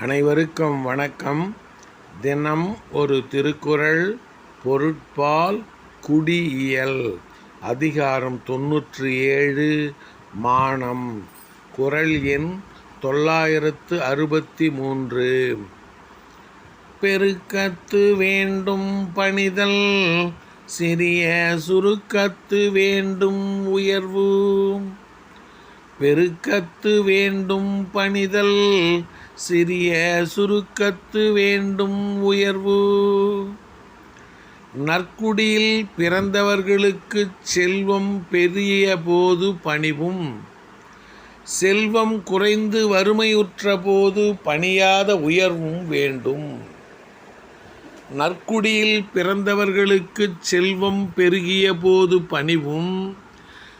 அனைவருக்கும் வணக்கம். தினம் ஒரு திருக்குறள் பொருட்பால் குடியியல் அதிகாரம் தொன்னூற்றி ஏழு மானம். குறள் எண் தொள்ளாயிரத்து அறுபத்தி மூன்று. பெருக்கத்து வேண்டும் பணிதல் சிறிய சுருக்கத்து வேண்டும் உயர்வு. பெருக்கத்து வேண்டும் பணிதல் சிறிய சுருக்கத்து வேண்டும் உயர்வு. நற்குடியில் பிறந்தவர்களுக்கு செல்வம் பெரிய போது பணிவும். செல்வம் குறைந்து வறுமையுற்ற போது பணியாத உயர்வும் வேண்டும். நற்குடியில் பிறந்தவர்களுக்கு செல்வம் பெருகிய போது பணிவும்.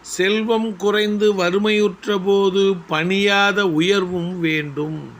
செல்வம் குறைந்து வறுமையுற்ற போது பணியாத உயர்வும் வேண்டும்.